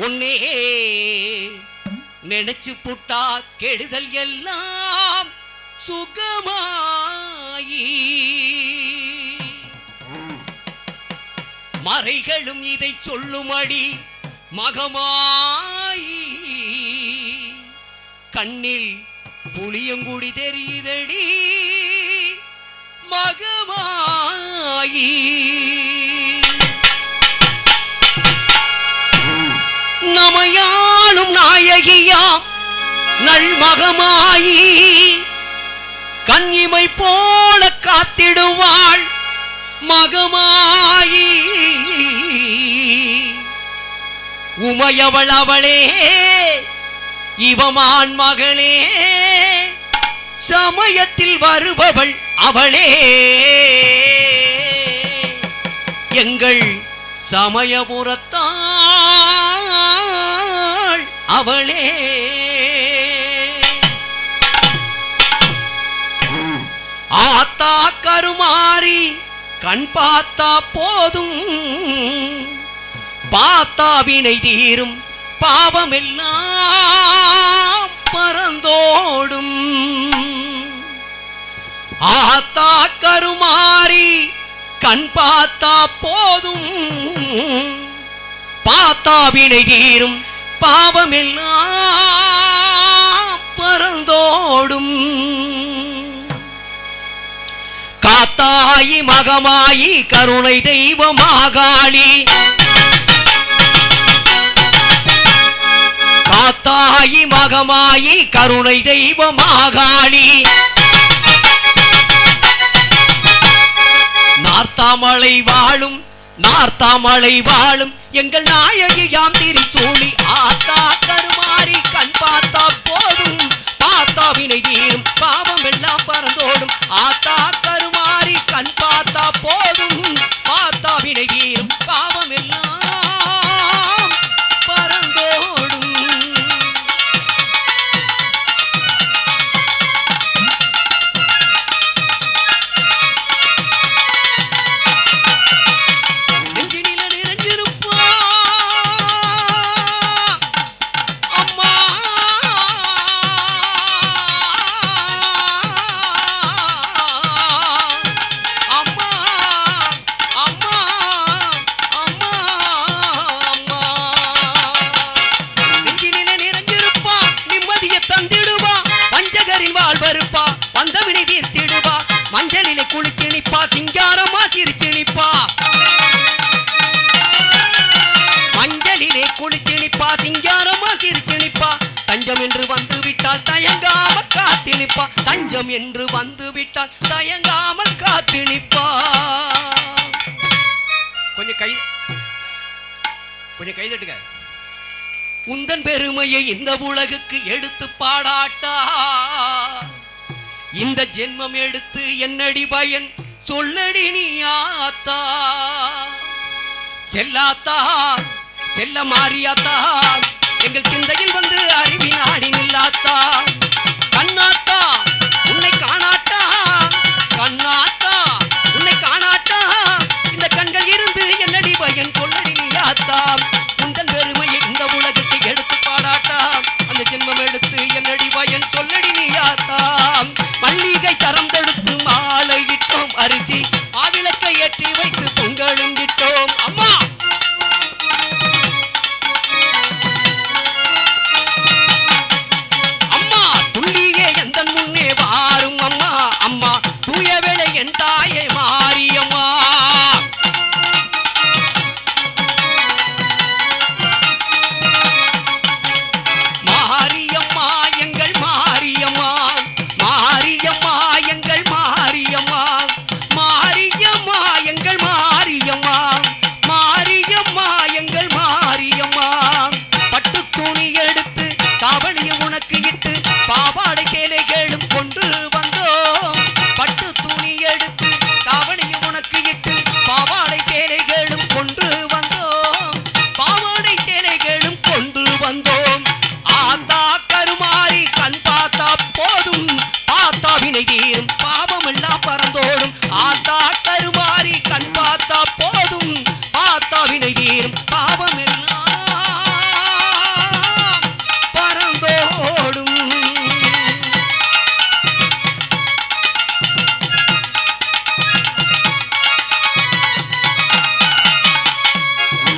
உன்னே நினைச்சு புட்டா கெடுதல் எல்லாம் சுகமாயி. மறைகளும் இதை சொல்லுமடி மகமாயி. கண்ணில் புளியங்குடி தெரியுதடி மகமாயி. நல்மகமாயி கண்ணிமை போல காத்திடுவாள் மகமாயி. உமையவள் அவளே இவமான் மகளே சமயத்தில் வருபவள் அவளே. எங்கள் சமயபுரத்தாள் அவளே. கண் பார்த்தா போதும். பார்த்தா வினை தீரும். பாவமெல்லாம் பறந்தோடும். ஆத்தா கருமாறி கண் பார்த்தா போதும். பார்த்தா வினை தீரும். பாவமெல்லாம் தாயி மகமாயி கருணை தெய்வமாகாளி. காத்தாயி மகமாயி கருணை தெய்வமாகாளி. நார்த்தாமலை வாழும் நார்த்தாமலை வாழும் எங்கள் நாயகி நாயகியாம் திரிசூலி ஆத்தா கருமாறி கண் பார்த்தா போ காத்து தஞ்சம் என்று வந்து விட்டால் தயங்காமல் காத்து நிப்பா கொஞ்சம் கை கொஞ்சம் கைதட்டுங்க உந்தன் பெருமையை இந்த உலகுக்கு எடுத்து பாடாட்டா. இந்த ஜென்மம் எடுத்து என்னடி பயன்? சொல்லடி நீ ஆத்தா. செல்லாத்தா செல்ல மாறியாத்தா. எங்கள் சிந்தையில் வந்து அறிவினாடி நில்லாத்தா